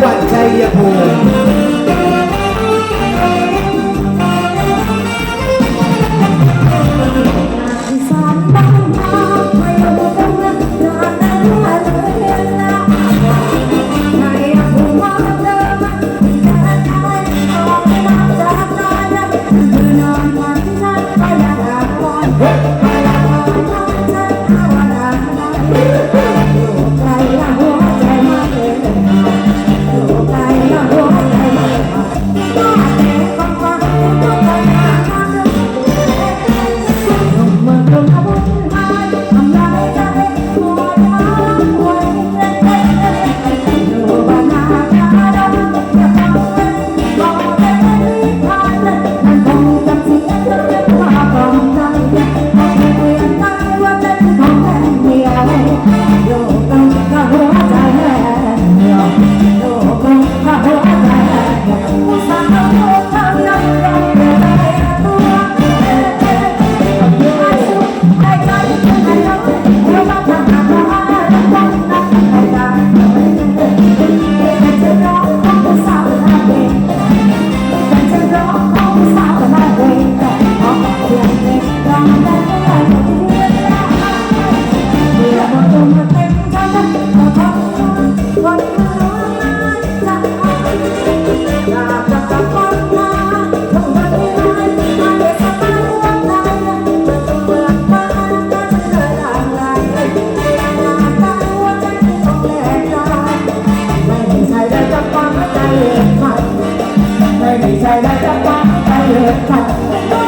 หวัดชัยภูมิ ใจได้จังหวะใจเลยศจัง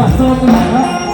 はそうとなります